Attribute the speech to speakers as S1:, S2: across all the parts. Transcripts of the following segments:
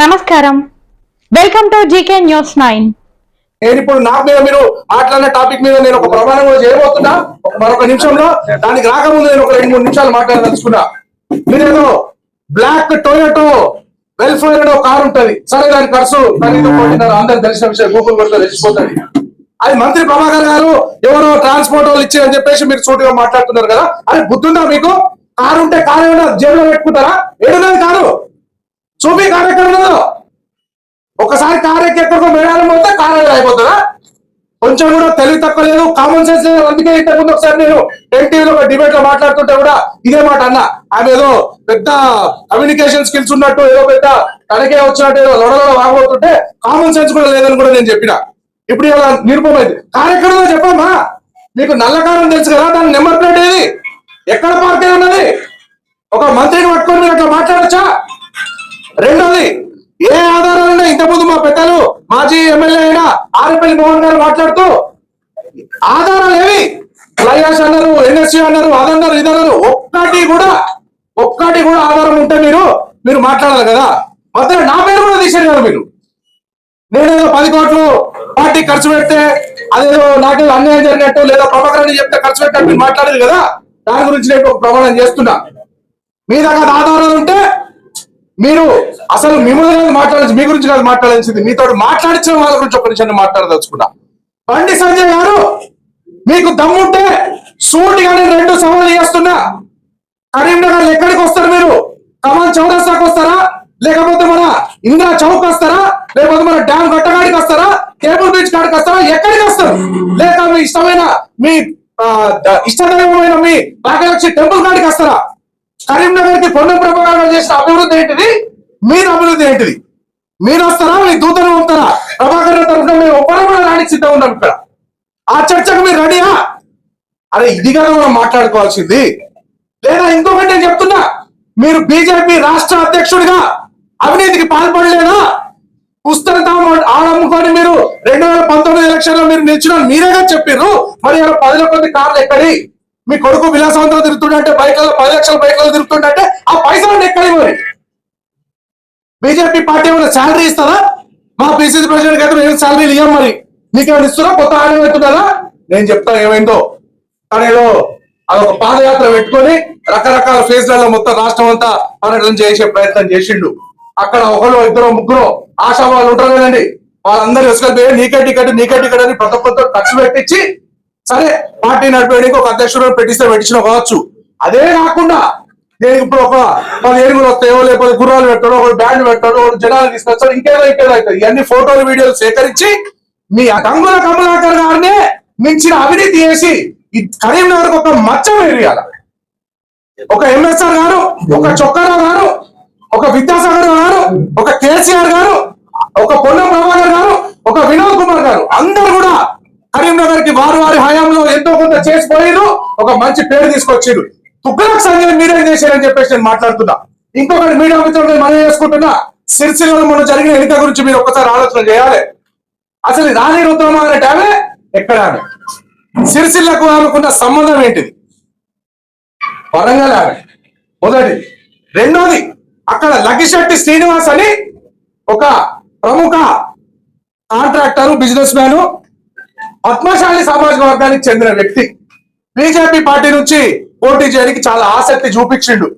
S1: నమస్కారం. Welcome to GK news nine
S2: నేను ఇప్పుడు నా మీద మీరు మాట్లాడిన టాపిక్ మీద నేను ఒక ప్రమాణం కూడా చేయబోతున్నా. మరొక నిమిషంలో దానికి రాకముందు నేను ఒక రెండు మూడు నిమిషాలు మాట్లాడదలుచుకున్నా. మీరేదో బ్లాక్ టొయోటో వెల్ఫేర్ అనే ఒక కారు ఉంటది. సరే దాని ఖర్చు అందరికి తెలిసిన విషయం గూగుల్ కొడితే తెలిసిపోతుంది. అది మంత్రి ప్రభాకర్ గారు ఎవరో ట్రాన్స్పోర్ట్ వాళ్ళు ఇచ్చారని చెప్పేసి మీరు సూటిగా మాట్లాడుతున్నారు కదా. అది బుద్ధుందా మీకు? కారు ఉంటే కారు ఏమైనా జేబులో పెట్టుకుంటారా? ఏడున్నది కారు. చూపి కార్యక్రమం ఒకసారి కారు ఎక్కి ఎక్కడికో పోతే కారు అయిపోతుందా? కొంచెం కూడా తెలివి తక్కువ లేదు. కామన్ సెన్స్ లేదు. అందుకే ఇంతకు ముందు ఒకసారి నేను ఎన్టీవీలో ఒక డిబేట్లో మాట్లాడుతుంటే కూడా ఇదే మాట అన్న. ఆమె ఏదో పెద్ద కమ్యూనికేషన్ స్కిల్స్ ఉన్నట్టు ఏదో పెద్ద తనకే వచ్చినట్టు ఏదో లొడలో వాగబోతుంటే కామన్ సెన్స్ కూడా లేదని కూడా నేను చెప్పిన. ఇప్పుడు ఇలా నిరూపమైంది. కార్యక్రమం చెప్పమ్మా. మీకు నల్ల కారం తెలుసు కదా దాని నెంబర్ ప్లేట్ ఏది? ఎక్కడ పార్క్ ఉన్నది? ఒక మంత్రిని పట్టుకొని మీరు అట్లా మాట్లాడచ్చా? రెండోది ఏ ఆధారాలైనా ఇంతకుముందు మా పెద్దలు మాజీ ఎమ్మెల్యే అయిన ఆరపల్లి మోహన్ గారు మాట్లాడుతూ ఆధారాలు ఏవి? ఫ్లైయాస్ అన్నారు ఎన్ఎస్సీ అన్నారు అదన్నారు ఇదన్నారు ఒక్కటి కూడా ఒక్కటి కూడా ఆధారం ఉంటే మీరు మీరు మాట్లాడాలి కదా. మధ్య నా పేరు కూడా తీశారు కదా మీరు. నేనేదో పది కోట్లు పార్టీ ఖర్చు పెడితే అదేదో నాకు అన్యాయం జరిగినట్టు లేదా ప్రభాకర్ చెప్తే ఖర్చు పెట్టినట్టు మీరు మాట్లాడేది కదా. దాని గురించి నేను ఒక ప్రమాణం చేస్తున్నా. మీ దగ్గర ఆధారాలు ఉంటే మీరు అసలు మిమ్మల్ని మాట్లాడాల్సి మీ గురించి కాదు మాట్లాడాల్సింది మీతో మాట్లాడించిన వాళ్ళ గురించి ఒక నిమిషం మాట్లాడదలుచుకున్నా. బండి సంజయ్ గారు మీకు దమ్ముంటే సూటి నేను రెండు సవాళ్ళు చేస్తున్నా. కరీంనగర్ ఎక్కడికి వస్తారు మీరు? కమల్ చౌరస్తాకి వస్తారా? లేకపోతే మన ఇందిరా చౌక్ వస్తారా? లేకపోతే మన డ్యామ్ గట్టగాడికి వస్తారా? కేబుల్ బ్రిడ్జ్ కాడికి వస్తారా? ఎక్కడికి వస్తారు? లేక మీ ఇష్టమైన మీ ఇష్టదైవమైన మీ భాగ్యలక్ష్మి టెంపుల్ కాడికి వస్తారా? కరీంనగర్కి కొండ ప్రభాకర్ చేసిన అభివృద్ధి ఏంటిది? మీరు అభివృద్ధి ఏంటిది? మీరు వస్తారా మీ దూతలు ఉంటారా ప్రభాకర్ తరఫున మేము ఒప్పడం కూడా రానికి సిద్ధం ఉన్నాం ఇక్కడ. ఆ చర్చకు మీరు రెడీయా? అరే ఇది కదా మనం మాట్లాడుకోవాల్సింది. లేదా ఇంకొకటి నేను చెప్తున్నా. మీరు బీజేపీ రాష్ట్ర అధ్యక్షుడిగా అవినీతికి పాల్పడలేదా? పుస్తకం ఆడమ్ముకొని మీరు రెండు వేల పంతొమ్మిది ఎలక్షన్లో మీరు నిలిచిన మీరేగా చెప్పారు మరి పదిలో కొద్ది కార్లు ఎక్కడి? మీ కొడుకు విలాసవంతం తిరుగుతుంటే బైక్లలో పది లక్షల బైక్లలో తిరుగుతుంటే ఆ పైసలు ఎక్కడ మరి బీజేపీ పార్టీ ఏమైనా శాలరీ ఇస్తారా? మా పిసిసి ప్రెసిడెంట్ అయితే మేము శాలరీలు ఇవ్వం మరి? నీకేమైనా ఇస్తున్నా కొత్త ఆయన పెట్టున్నారా నేను చెప్తాను ఏమైందో? కానీ అదొక పాదయాత్ర పెట్టుకొని రకరకాల ఫేజ్లలో మొత్తం రాష్ట్రం అంతా పర్యటన చేసే ప్రయత్నం చేసిండు. అక్కడ ఒకరు ఇద్దరు ముగ్గురు ఆశా వాళ్ళు ఉంటారు కదండి. వాళ్ళందరూ ఇసుక నీకే టికెట్ నీకే టికెట్ అని ప్రతి ఒక్కరితో ఖర్చు పెట్టించి సరే పార్టీ నడిపేయడానికి ఒక అధ్యక్షుడు పెట్టిస్తే పెట్టించిన కావచ్చు. అదే కాకుండా నేను ఇప్పుడు ఒక పది ఏనుగులు వస్తాయో లేకపోతే గుర్రాలు పెట్టాడో ఒక బ్యాండ్ పెట్టాడో ఒక జనాలు తీసుకొస్తాడు ఇంకేదో ఇంకేదో అవుతుంది. ఇవన్నీ ఫోటోలు వీడియోలు సేకరించి మీ గంగుల కమలాకర్ గారినే మించిన అవినీతి చేసి ఈ కరీంనగర్ ఒక మచ్చ వేయాలి ఒక ఎంఎస్ఆర్ గారు ఒక చొక్కారావు గారు ఒక విద్యాసాగర్ గారు ఒక కేసీఆర్ గారు ఒక పొన్నం ప్రభాకర్ గారు ఒక వినోద్ కుమార్ గారు అందరు కూడా కరీంనగర్కి వారి వారి హయాంలో ఎంతో కొంత చేసిపోయారు ఒక మంచి పేరు తీసుకొచ్చిండు. తుగ్గలకు సంజయ్ మీరేం చేశారని చెప్పేసి నేను మాట్లాడుతున్నా. ఇంకొకటి మీడియా మిత్రులు మనం చేసుకుంటున్నా? సిరిసిల్లలో మనం జరిగిన ఎన్నిక గురించి మీరు ఒక్కసారి ఆలోచన చేయాలి. అసలు రాణి రుద్రమ అనే ఆమె ఎక్కడ ఆమె? సిరిసిల్లకు ఆమెకున్న సంబంధం ఏంటిది? వరంగల్ ఆమె. మొదటి. రెండోది అక్కడ లకిశెట్టి శ్రీనివాస్ అని ఒక ప్రముఖ కాంట్రాక్టర్ బిజినెస్ మ్యాన్ పద్మశాలి సామాజిక వర్గానికి చెందిన వ్యక్తి. బీజేపీ పార్టీ నుంచి పోటీ చేయడానికి చాలా ఆసక్తి చూపించిండు.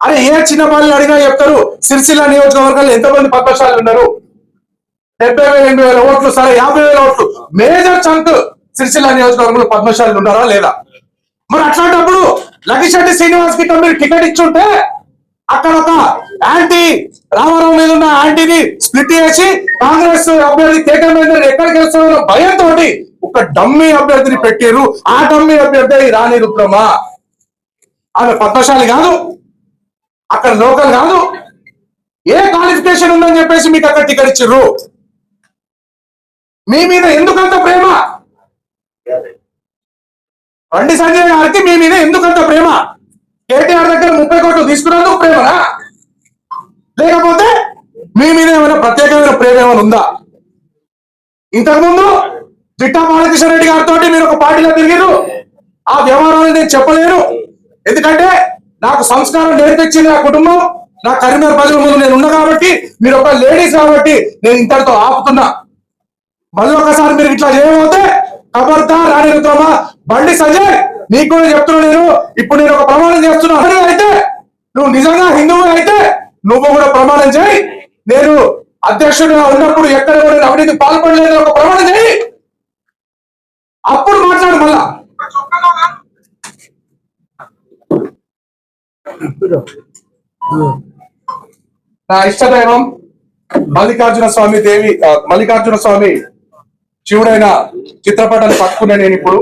S2: అరే ఏ చిన్న పనులు అడిగినా చెప్తారు సిరిసిల్ల నియోజకవర్గంలో ఎంతమంది పద్మశాలు ఉన్నారు? డెబ్బై వేల ఎనిమిది వేల ఓట్లు సరే యాభై వేల ఓట్లు. మేజర్ చంక్ సిరిసిల్ల నియోజకవర్గంలో పద్మశాలు ఉన్నారా లేదా? మరి అట్లాంటప్పుడు లగిశెట్టి శ్రీనివాస్కి మీరు టికెట్ ఇచ్చుంటే అక్కడ ఒక యాంటీ రామారావు మీద ఉన్న యాంటీని స్ప్లిట్ చేసి కాంగ్రెస్ అభ్యర్థి కేకే మహేందర్ ఎక్కడికి వెళ్తారో భయంతో ఒక డమ్మీ అభ్యర్థిని పెట్టారు ఆ డమ్మీ అభ్యర్థి రాణి రుద్రమ. ఆమె పద్మశాలి కాదు. అక్కడ లోకల్ కాదు. ఏ క్వాలిఫికేషన్ ఉందని చెప్పేసి మీకు అక్కడ టికెట్ ఇచ్చారు మీ మీద ఎందుకంత ప్రేమ? బండి సంజయ్ గారికి మీ మీద ఎందుకంత ప్రేమ? కేటీఆర్ దగ్గర ముప్పై కోట్లు తీసుకున్నందుకు ప్రేమనా? లేకపోతే మీ మీద ఏమైనా ప్రత్యేకమైన ప్రేమ ఏమైనా ఉందా? ఇంతకుముందు జిట్టా బాలకృష్ణ రెడ్డి గారితో మీరు ఒక పార్టీలో తిరిగారు ఆ వ్యవహారాన్ని నేను చెప్పలేను. ఎందుకంటే నాకు సంస్కారం నేర్పించింది నా కుటుంబం. నా కరీంనగర్ ప్రజల ముందు నేను ఉన్నా కాబట్టి మీరు ఒక లేడీస్ కాబట్టి నేను ఇంతటితో ఆపుతున్నా. మళ్ళీ ఒకసారి మీరు ఇట్లా చేయబోతే ఖబర్దార్ రాణి రుద్రమ బండి సంజయ్ నీకు కూడా చెప్తున్నా నేను. ఇప్పుడు నేను ఒక ప్రమాణం చేస్తున్నా. అయితే నువ్వు నిజంగా హిందువు అయితే నువ్వు కూడా ప్రమాణం చేయి. నేను అధ్యక్షుడిగా ఉన్నప్పుడు ఎక్కడ కూడా అవినీతి పాల్పడలేదు. ఒక ప్రమాణం చేయి. అప్పుడు మాట్లాడు మళ్ళా. నా ఇష్టదైవం మల్లికార్జున స్వామి దేవి మల్లికార్జున స్వామి శివుడైన చిత్రపటాన్ని పట్టుకున్నా నేను ఇప్పుడు.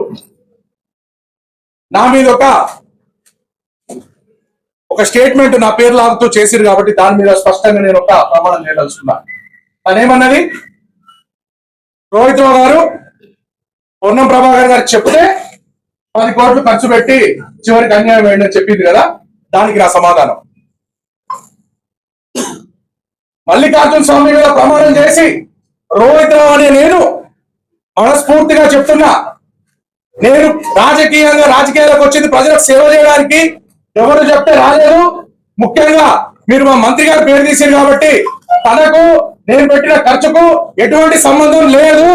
S2: నా మీద ఒక ఒక స్టేట్మెంట్ నా పేరు లాగుతూ చేసిరు కాబట్టి దాని మీద స్పష్టంగా నేను ఒక ప్రమాణం చేయదలుచుకున్నా. తనేమన్నది? రోహిత్ రావు గారు పొన్నం ప్రభాకర్ గారు చెప్తే పది కోట్లు ఖర్చు పెట్టి చివరికి అన్యాయం వేయండి చెప్పింది కదా దానికి నా సమాధానం. మల్లికార్జున స్వామి మీద ప్రమాణం చేసి రోహిత్ రావు అనే నేను మనస్ఫూర్తిగా చెప్తున్నా. నేను రాజకీయంగా రాజకీయాలకు వచ్చింది ప్రజలకు సేవ చేయడానికి ఎవరు చెప్తే రాలేదు. ముఖ్యంగా మీరు మా మంత్రి గారు పేరు తీసారు కాబట్టి తనకు నేను పెట్టిన ఖర్చుకు ఎటువంటి సంబంధం లేదు.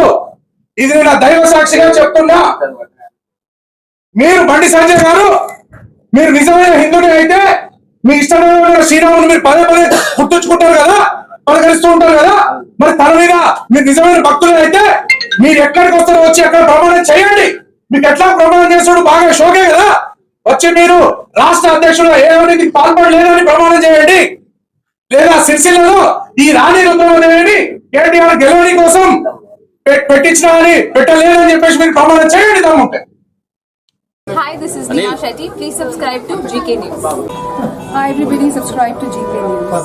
S2: ఇది నా దైవ సాక్షిగా చెప్తున్నా. మీరు బండి సంజయ్ గారు మీరు నిజమైన హిందుని అయితే మీ ఇష్టమైన శ్రీరాముని మీరు పదే పదే గుర్తుంచుకుంటారు కదా పలకరిస్తూ ఉంటారు కదా. మరి తన మీద మీరు నిజమైన భక్తులు అయితే మీరు ఎక్కడికి వస్తారో వచ్చి అక్కడ ప్రమాణం చేయండి. మీకు ఎట్లా ప్రమాణం చేస్తాడు బాగా షోకే కదా. వచ్చి మీరు రాష్ట్ర అధ్యక్షుడు ఏ అవినీతికి పాల్పడలేదని ప్రమాణం చేయండి. లేదా సిరిసిల్లలో ఈ రాణి రుద్రం అనేది కేటీఆర్ గెలవని కోసం పెట్టించినామని పెట్టలేదని చెప్పేసి మీరు ప్రమాణం చేయండి దమ్ముంటే
S3: Hi, this is Neha Shetty. Please subscribe to GK News.
S4: Hi everybody, subscribe to GK News.